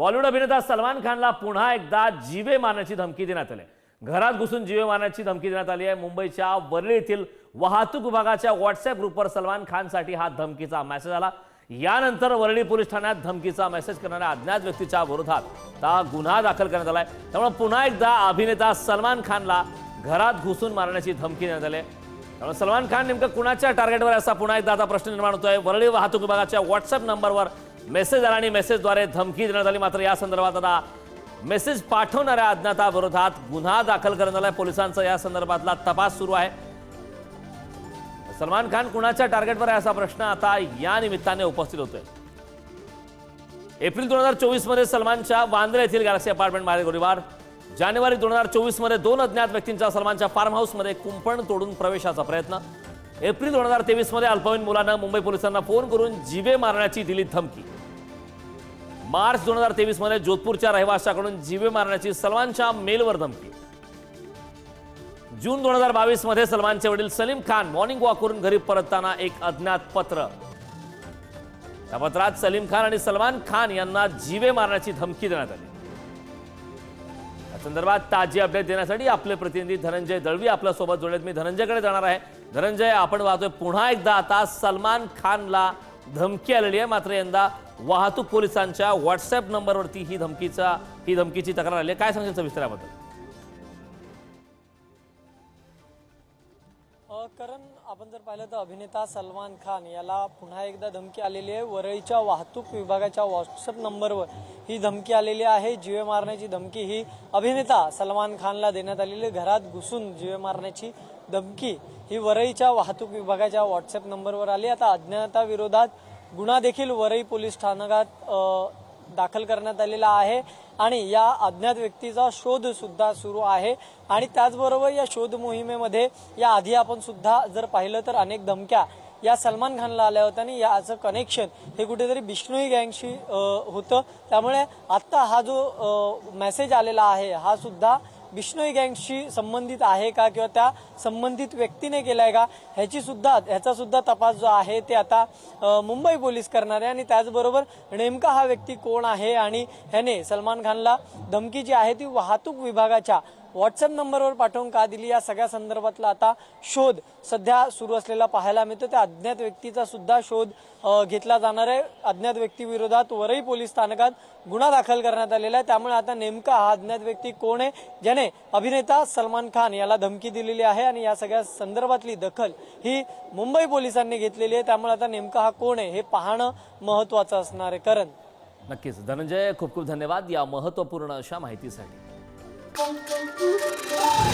बॉलिवूड अभिनेता सलमान खानला पुन्हा एकदा जीवे मारण्याची धमकी देण्यात आली आहे. घरात घुसून जीवे मारण्याची धमकी देण्यात आली आहे मुंबईच्या वरळी येथील वाहतूक विभागाच्या व्हॉट्सअप ग्रुपवर सलमान खानसाठी हा धमकीचा मेसेज आला यानंतर वरळी पोलीस ठाण्यात धमकीचा मेसेज करणाऱ्या अज्ञात व्यक्तीच्या विरोधात हा गुन्हा दाखल करण्यात आलाय त्यामुळे पुन्हा एकदा अभिनेता सलमान खानला घरात घुसून मारण्याची धमकी देण्यात आली आहे. त्यामुळे सलमान खान नेमकं कुणाच्या टार्गेटवर असा पुन्हा एकदा आता प्रश्न निर्माण होतोय वरळी वाहतूक विभागाच्या व्हॉट्सअप नंबरवर मेसेज आला आणि मेसेजद्वारे धमकी देण्यात आली. मात्र या संदर्भात आता मेसेज पाठवणाऱ्या अज्ञाताविरोधात गुन्हा दाखल करण्यात आलाय. पोलिसांचा या संदर्भातला तपास सुरू आहे. सलमान खान कुणाच्या टार्गेटवर आहे असा प्रश्न आता या निमित्ताने उपस्थित होतोय. एप्रिल दोन हजार चोवीसमध्ये सलमानच्या वांद्रे येथील गॅलेक्सी अपार्टमेंटमध्ये गोळीबार. जानेवारी दोन हजार चोवीसमध्ये दोन अज्ञात व्यक्तींचा सलमानच्या फार्म हाऊसमध्ये कुंपण तोडून प्रवेशाचा प्रयत्न. एप्रिल दोन हजार तेवीसमध्ये अल्पवयीन मुलानं मुंबई पोलिसांना फोन करून जीवे मारण्याची दिली धमकी. मार्च दोन हजार तेवीसमध्ये जोधपूरच्या रहिवाशाकडून जीवे मारण्याची सलमानच्या मेलवर धमकी. जून दोन हजार बावीसमध्ये सलमानचे वडील सलीम खान मॉर्निंग वॉक करून घरी परतताना एक अज्ञात पत्र. त्या पत्रात सलीम खान आणि सलमान खान यांना जीवे मारण्याची धमकी देण्यात आली. या संदर्भात ताजी अपडेट देण्यासाठी आपले प्रतिनिधी धनंजय दळवी आपल्यासोबत जोडलेत. मी धनंजयकडे जाणार आहे. धनंजय आपण पाहतोय पुन्हा एकदा आता सलमान खानला धमकी आलेली आहे. मात्र यंदा वाहतूक पोलिसांच्या व्हॉट्सअप नंबरवरती ही धमकीचा ही धमकीची तक्रार आली आहे. काय सांगेल सविस्तर याबद्दल आपण जर पाहिलं तर अभिनेता सलमान खान याला पुन्हा एकदा धमकी आलेली आहे. वरळीच्या वाहतूक विभागाच्या व्हॉट्सअप नंबरवर ही धमकी आलेली आहे. जीवे मारण्याची धमकी ही अभिनेता सलमान खानला देण्यात आलेली आहे. घरात घुसून जीवे मारण्याची धमकी ही वरळीच्या वाहतूक विभागाच्या व्हॉट्सअप नंबरवर आली. आता अज्ञाताविरोधात गुन्हा देखील वरई पोलीस स्थानकात दाखल करण्यात आलेला आहे आणि या अज्ञात व्यक्तीचा शोध सुद्धा सुरू आहे. आणि त्याचबरोबर या शोध मोहिमेमध्ये या आधी आपण सुद्धा जर पाहिलं तर अनेक धमक्या या सलमान खानला आल्या होत्या आणि याचं कनेक्शन हे कुठेतरी बिष्णोई गँगशी होतं. त्यामुळे आत्ता हा जो मेसेज आलेला आहे हा सुद्धा बिष्णोई गँगशी संबंधित आहे का किंवा त्या संबंधित व्यक्तीने केलाय का ह्याची सुद्धा ह्याचा सुद्धा तपास जो आहे ते आता मुंबई पोलीस करणार आहे. आणि त्याचबरोबर नेमका हा व्यक्ती कोण आहे? आणि ह्याने सलमान खानला धमकी जी आहे ती वाहतूक विभागाच्या व्हॉट्सअप नंबरवर पाठवून का दिली? या सगळ्या संदर्भातला आता शोध सध्या सुरू असलेला पाहायला मिळतो. त्या अज्ञात व्यक्तीचा सुद्धा शोध घेतला जाणार आहे. अज्ञात व्यक्तीविरोधात वरई पोलीस स्थानकात गुन्हा दाखल करण्यात आलेला आहे. त्यामुळे आता नेमका हा अज्ञात व्यक्ती कोण आहे ज्याने अभिनेता सलमान खान याला धमकी दिलेली आहे आणि या सगळ्या संदर्भातली दखल ही मुंबई पोलिसांनी घेतलेली आहे. त्यामुळे आता नेमका हा कोण आहे हे पाहणं महत्वाचं असणार आहे. कारण. नक्कीच. धनंजय खूप खूप धन्यवाद या महत्त्वपूर्ण अशा माहितीसाठी. Boom, boom.